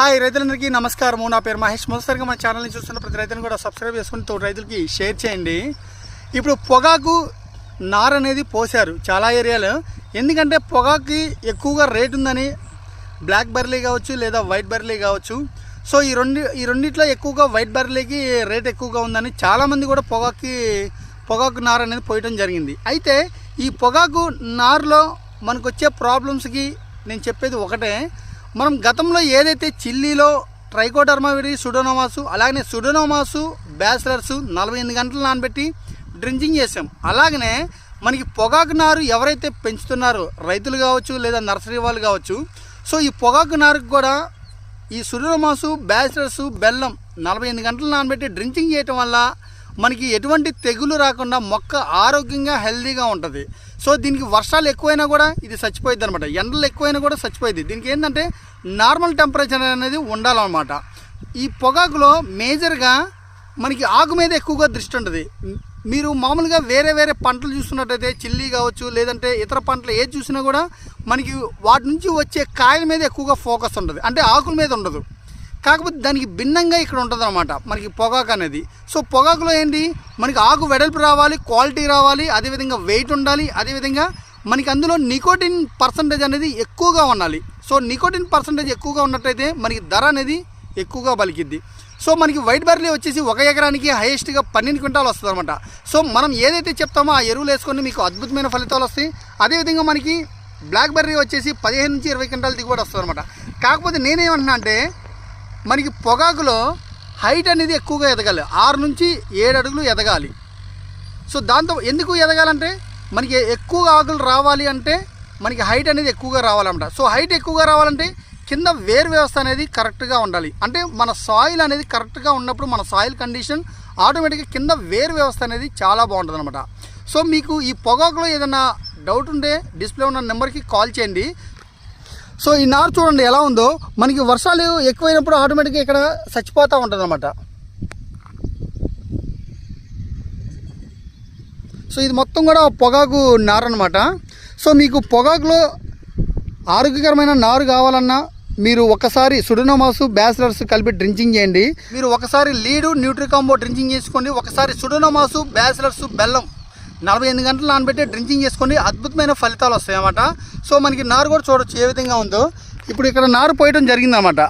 Hi రైతులందరికీ నమస్కారం నా పేరు మహేష్. మొదటిసారిగా మన ఛానల్ని చూస్తున్న ప్రతి రైతుని కూడా సబ్స్క్రైబ్ చేసుకుని తోటి రైతులకి షేర్ చేయండి. ఇప్పుడు పొగాకు నార అనేది పోశారు చాలా ఏరియాలో. ఎందుకంటే పొగాకి ఎక్కువగా రేట్ ఉందని బ్లాక్ బర్లీ కావచ్చు లేదా వైట్ బర్లీ కావచ్చు. సో ఈ రెండు ఈ రెండిట్లో ఎక్కువగా వైట్ బర్లీకి రేట్ ఎక్కువగా ఉందని చాలామంది కూడా పొగాకి పొగాకు నార అనేది పోయటం జరిగింది. అయితే ఈ పొగాకు నారులో మనకు వచ్చే ప్రాబ్లమ్స్కి నేను చెప్పేది ఒకటే. మనం గతంలో ఏదైతే చిల్లీలో ట్రైకోడర్మావిడి సుడోనోమాసు అలాగనే సుడోనోమాసు బ్యాచిలర్స్ నలభై ఎనిమిది గంటలు నానబెట్టి డ్రింకింగ్ చేసాం అలాగనే మనకి పొగాకు నారు ఎవరైతే పెంచుతున్నారో రైతులు కావచ్చు లేదా నర్సరీ వాళ్ళు కావచ్చు సో ఈ పొగాకు నారుకు కూడా ఈ సుడోనోమాసు బ్యాచిలర్స్ బెల్లం నలభై ఎనిమిది గంటలు నానబెట్టి డ్రింకింగ్ చేయటం వల్ల మనకి ఎటువంటి తెగులు రాకుండా మొక్క ఆరోగ్యంగా హెల్దీగా ఉంటుంది. సో దీనికి వర్షాలు ఎక్కువైనా కూడా ఇది చచ్చిపోయింది అనమాట ఎండలు ఎక్కువైనా కూడా చచ్చిపోయింది దీనికి ఏంటంటే నార్మల్ టెంపరేచర్ అనేది ఉండాలన్నమాట. ఈ పొగాకులో మేజర్గా మనకి ఆకు మీద ఎక్కువగా దృష్టి ఉంటుంది. మీరు మామూలుగా వేరే వేరే పంటలు చూస్తున్నట్టయితే చిల్లీ కావచ్చు లేదంటే ఇతర పంటలు ఏది చూసినా కూడా మనకి వాటి నుంచి వచ్చే కాయల మీద ఎక్కువగా ఫోకస్ ఉంటుంది. అంటే ఆకుల మీద ఉండదు. కాకపోతే దానికి భిన్నంగా ఇక్కడ ఉంటుంది అనమాట మనకి పొగాకు అనేది. సో పొగాకులో ఏంటి? మనకి ఆకు వెడల్పు రావాలి క్వాలిటీ రావాలి అదేవిధంగా వెయిట్ ఉండాలి అదేవిధంగా మనకి అందులో నికోటిన్ పర్సంటేజ్ అనేది ఎక్కువగా ఉండాలి. సో నికోటిన్ పర్సంటేజ్ ఎక్కువగా ఉన్నట్టయితే మనకి ధర అనేది ఎక్కువగా పలికిద్ది. సో మనకి వైట్ బర్లీ వచ్చేసి ఒక ఎకరానికి హైయెస్ట్గా పన్నెండు క్వింటాలు వస్తుంది అనమాట సో మనం ఏదైతే చెప్తామో ఆ ఎరువులు వేసుకొని మీకు అద్భుతమైన ఫలితాలు వస్తాయి. అదేవిధంగా మనకి బ్లాక్ బెర్రీ వచ్చేసి పదిహేను నుంచి ఇరవై క్వింటాలు దిగుబడి వస్తుంది అనమాట కాకపోతే నేనేమంటున్నా అంటే మనకి పొగాకులో హైట్ అనేది ఎక్కువగా ఎదగాలి. ఆరు నుంచి ఏడు అడుగులు ఎదగాలి. సో దాంతో ఎందుకు ఎదగాలంటే మనకి ఎక్కువ ఆకులు రావాలి అంటే మనకి హైట్ అనేది ఎక్కువగా రావాలన్నమాట సో హైట్ ఎక్కువగా రావాలంటే కింద వేరు వ్యవస్థ అనేది కరెక్ట్గా ఉండాలి. అంటే మన సాయిల్ అనేది కరెక్ట్గా ఉన్నప్పుడు మన సాయిల్ కండిషన్ ఆటోమేటిక్గా కింద వేరు వ్యవస్థ అనేది చాలా బాగుంటుంది అనమాట సో మీకు ఈ పొగాకులో ఏదైనా డౌట్ ఉంటే డిస్ప్లే ఉన్న నెంబర్కి కాల్ చేయండి. సో ఈ నారు చూడండి ఎలా ఉందో. మనకి వర్షాలు ఎక్కువైనప్పుడు ఆటోమేటిక్గా ఇక్కడ చచ్చిపోతూ ఉంటుంది అనమాట సో ఇది మొత్తం కూడా పొగాకు నారు అనమాట సో మీకు పొగాకులో ఆరోగ్యకరమైన నారు కావాలన్నా మీరు ఒకసారి సుడోనోమాసు బ్యాచిలర్స్ కలిపి డ్రింకింగ్ చేయండి. మీరు ఒకసారి లీడు న్యూట్రికాంబో డ్రింకింగ్ చేసుకోండి. ఒకసారి సుడోనోమాసు బ్యాచిలర్స్ బెల్లం. నలభై ఎనిమిది గంటలు నానబెట్టి డ్రింకింగ్ చేసుకోండి అద్భుతమైన ఫలితాలు వస్తాయి అన్నమాట సో మనకి నారు కూడా చూడొచ్చు ఏ విధంగా ఉందో. ఇప్పుడు ఇక్కడ నారు పోయడం జరిగిందన్నమాట.